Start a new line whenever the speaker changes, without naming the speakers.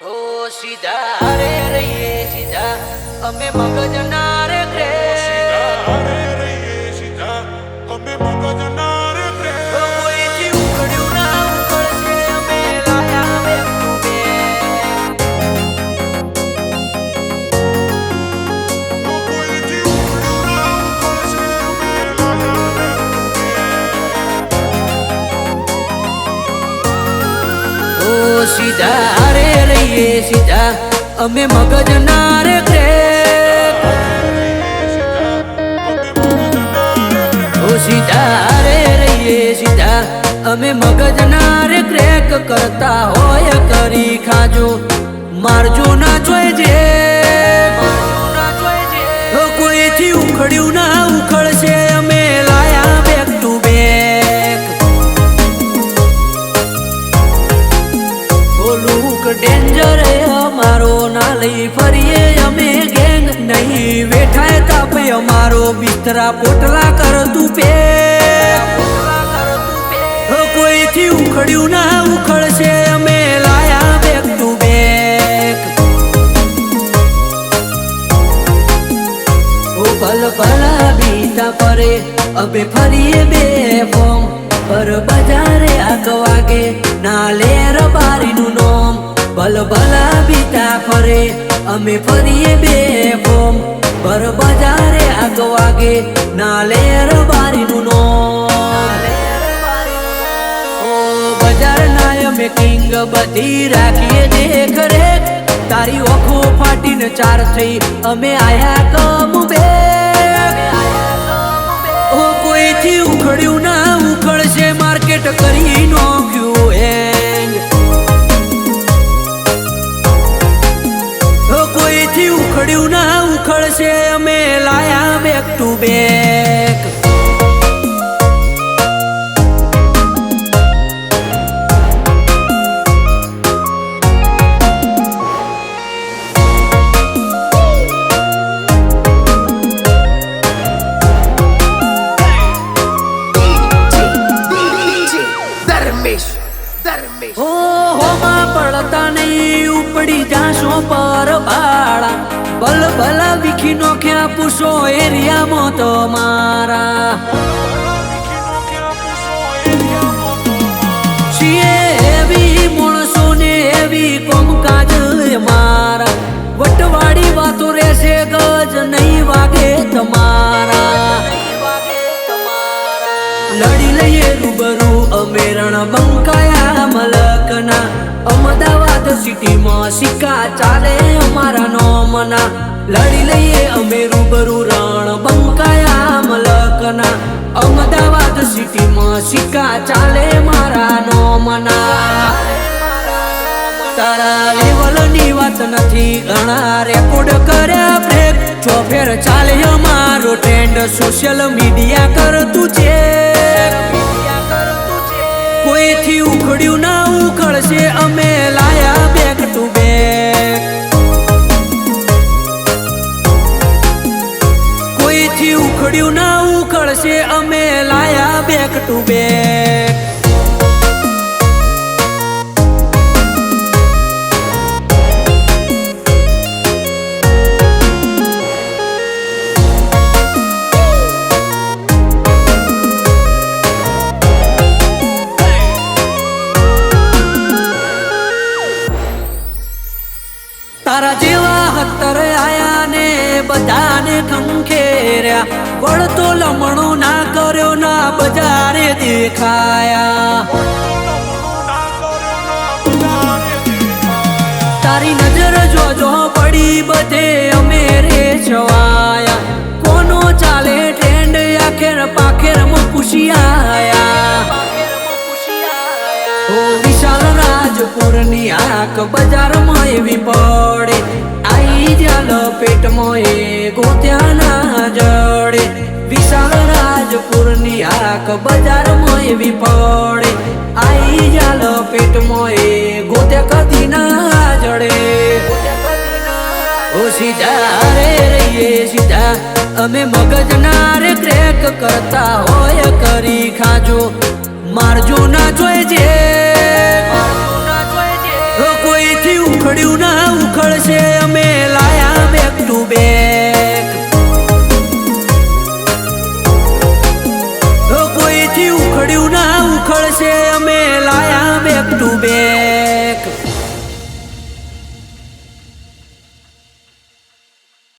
ઓ સીધા રે રહીએ સીધા અમે મગજ ના રે ગ્રે
અરે રહીએ સીધા અમે મગજના રે પ્રેમ.
કોઈથી ઉખડ્યું ના ઉખડશે અમે લાયા બેક ટુ બેક
કોઈથી ઉખડ્યું ના ઉખડશે અમે લાયા રે
ઓ સીધા રે રહીએ સીધા અમે મગજ ના રે સીધા રહીએ સીધા. અમે મગજ ના ક્રેક કરતા હોય, કરી ખાજો. મારજો ના વેઠાય તાપે અમારો બિસ્તરા પોટલા કર તું પે. કોઈથી ઉખડ્યું ના ઉખડશે, અમે લાયા બેક ટુ બેક ભલ, ભલા બીતા પરે, અબે ફરીએ બે ફોમ પર બજારે આગ વાગે, ના લે રબારીનું નોમ. ભલ, ભલા બીતા ફરે અમે ફરીએ બે ફોમ પર બજારે આગ વાગે ના લે નો બજાર નાય અમે કિંગ બધી રાખીએ દેખ તારી ઓખો ફાટીને ચાર થઈ, અમે આયા કમ
ધર્મેશ ધર્મેશ.
ઓ હોમાં પડતા નહીં, ઉપડી જાશો પર બાળા. બલ ભલા વિખી નોખ્યા પૂછો એરિયામાં તો મારા. છીએ એવી માણસો કોમકાજ મારા. વટવાડી વાતો રહેશે, ગજ નહીં વાગે તમારા. લડી લઈએ રૂબરૂ. અમે રણ બંકાયા મલકના. અમદાવાદ સિટીમાં સિક્કા ચાલે અમારા નોમના. લડી લઈએ અમે રૂબરૂ રણ બંકાયા મલકના. અમદાવાદ સિટીમાં સિક્કા ચાલે મારા નોમના. તારા લેવલની વાત નથી ઘણા રેકોર્ડ કર્યા બ્રેક ચોફેર ચાલે અમારો ટ્રેન્ડ સોશિયલ મીડિયા કરતું છે કોઈથી ઉખડ્યું ના ઉખડશે, અમે લાયા બેક ટુ બેક કોઈથી ઉખડ્યું ના ઉખડશે, અમે લાયા બેક ટુ બેક બધાને ખંખેર્યા. વળતો લમણો ના કર્યો, ના બજારે દેખાયા. તારી નજર જોજો પડી બધે અમે રે કોનો ચાલે ટ્રેન્ડ આખેર પાખેરમાં પૂછિયાયા. ઓ વિશાલ રાજપુરની આંખ બજારમાં એવી પડે આઈ જાલ પેટમાં એ ગોત્યાના જડે વિશાલ રાજપુરની આંખ બજારમાં એવી પડે. આઈ જાલ પેટમાં એ ગોત્યા કદી ના જડે ઓ સીધા રે રહીએ સીધા. અમે મગજ ના રે ક્રેક કરતા હોય કરી ખાજો. મારજો ના જોઈજે કોઈથી ઉખડી ઉખડ્યું ના ઉખડશે અમે કોઈથી ઉખડ્યું